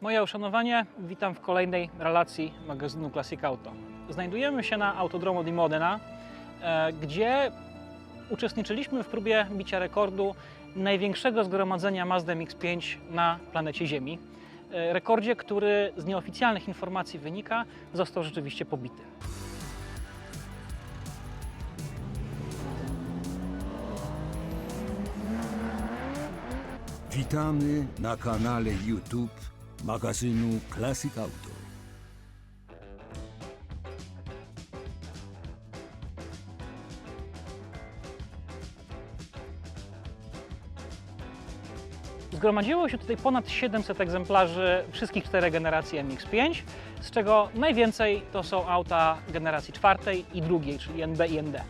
Moje uszanowanie, witam w kolejnej relacji magazynu Classic Auto. Znajdujemy się na Autodromo di Modena, e, gdzie uczestniczyliśmy w próbie bicia rekordu największego zgromadzenia Mazda MX-5 na planecie Ziemi. E, Rekordzie, który z nieoficjalnych informacji wynika, został rzeczywiście pobity. Witamy na kanale YouTube magazynu Classic Auto. Zgromadziło się tutaj ponad 700 egzemplarzy wszystkich czterech generacji MX-5, z czego najwięcej to są auta generacji czwartej i drugiej, czyli NB i ND.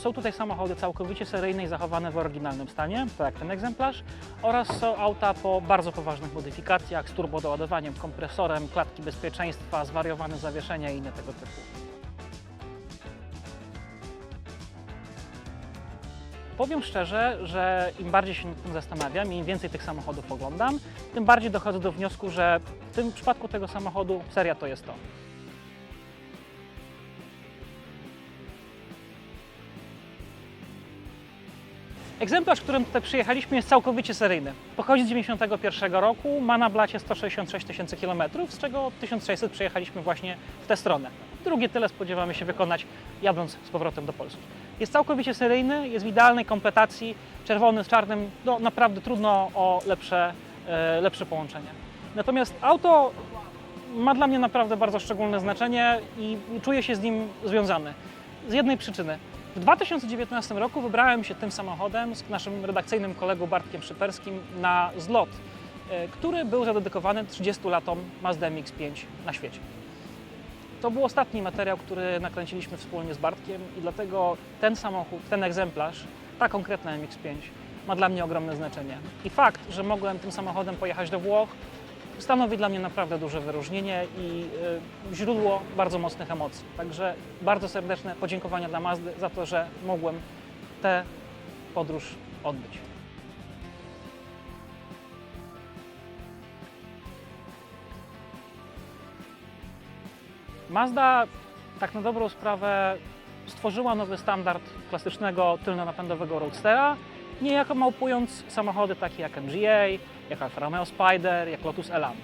Są tutaj samochody całkowicie seryjne i zachowane w oryginalnym stanie, tak jak ten egzemplarz, oraz są auta po bardzo poważnych modyfikacjach z turbodoładowaniem, kompresorem, klatki bezpieczeństwa, zwariowane zawieszenia i inne tego typu. Powiem szczerze, że im bardziej się nad tym zastanawiam i im więcej tych samochodów oglądam, tym bardziej dochodzę do wniosku, że w tym przypadku tego samochodu seria to jest to. Egzemplarz, którym tutaj przyjechaliśmy jest całkowicie seryjny. Pochodzi z 91 roku, ma na blacie 166 tysięcy kilometrów, z czego 1600 przejechaliśmy właśnie w tę stronę. Drugie tyle spodziewamy się wykonać jadąc z powrotem do Polski. Jest całkowicie seryjny, jest w idealnej kompletacji, czerwony z czarnym, no naprawdę trudno o lepsze, e, lepsze połączenie. Natomiast auto ma dla mnie naprawdę bardzo szczególne znaczenie i czuję się z nim związany. Z jednej przyczyny. W 2019 roku wybrałem się tym samochodem z naszym redakcyjnym kolegą Bartkiem Szyperskim na zlot, e, który był zadedykowany 30 latom Mazda MX-5 na świecie. To był ostatni materiał, który nakręciliśmy wspólnie z Bartkiem i dlatego ten samochód, ten egzemplarz, ta konkretna MX-5 ma dla mnie ogromne znaczenie. I fakt, że mogłem tym samochodem pojechać do Włoch, stanowi dla mnie naprawdę duże wyróżnienie i y, źródło bardzo mocnych emocji. Także bardzo serdeczne podziękowania dla Mazdy za to, że mogłem tę podróż odbyć. Mazda tak na dobrą sprawę stworzyła nowy standard klasycznego tylnonapędowego roadstera, niejako małpując samochody takie jak MGA, jak Alfa Romeo Spider, jak Lotus Elan.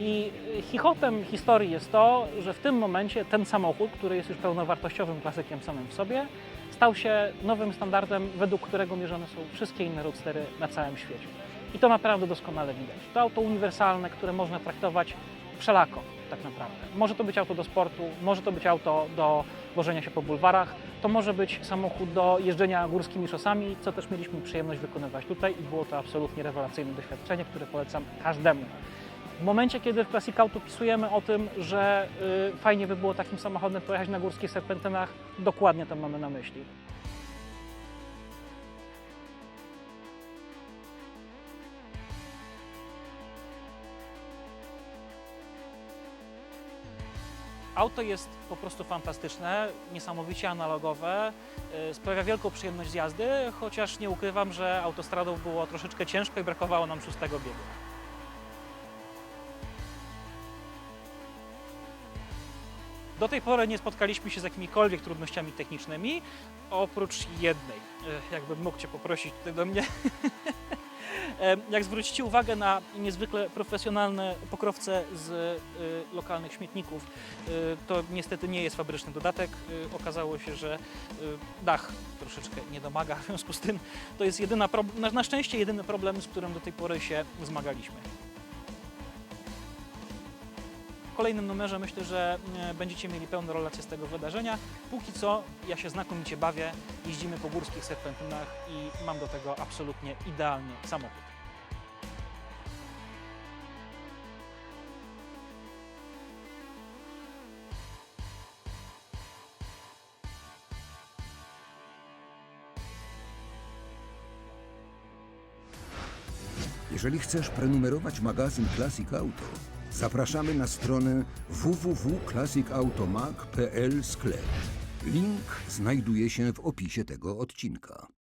I chichotem historii jest to, że w tym momencie ten samochód, który jest już pełnowartościowym klasykiem samym w sobie, stał się nowym standardem, według którego mierzone są wszystkie inne roadstery na całym świecie. I to naprawdę doskonale widać. To auto uniwersalne, które można traktować wszelako tak naprawdę. Może to być auto do sportu, może to być auto do wożenia się po bulwarach, to może być samochód do jeżdżenia górskimi szosami, co też mieliśmy przyjemność wykonywać tutaj i było to absolutnie rewelacyjne doświadczenie, które polecam każdemu. W momencie, kiedy w Classic Auto pisujemy o tym, że y, fajnie by było takim samochodem pojechać na górskich serpentynach, dokładnie to mamy na myśli. Auto jest po prostu fantastyczne, niesamowicie analogowe, y, sprawia wielką przyjemność z jazdy, chociaż nie ukrywam, że autostradą było troszeczkę ciężko i brakowało nam szóstego biegu. Do tej pory nie spotkaliśmy się z jakimikolwiek trudnościami technicznymi, oprócz jednej. E, Jakbym mógł Cię poprosić tutaj do mnie. E, Jak zwrócicie uwagę na niezwykle profesjonalne pokrowce z y, lokalnych śmietników, y, to niestety nie jest fabryczny dodatek. Okazało się, że dach troszeczkę nie domaga, w związku z tym to jest jedyna na, na szczęście jedyny problem, z którym do tej pory się zmagaliśmy. Kolejnym numerze myślę, że e, będziecie mieli pełną relację z tego wydarzenia. Póki co ja się znakomicie bawię, jeździmy po górskich serpentynach i mam do tego absolutnie idealny samochód. Jeżeli chcesz prenumerować magazyn Classic Auto, zapraszamy na stronę www.classicautomag.pl sklep. Link znajduje się w opisie tego odcinka.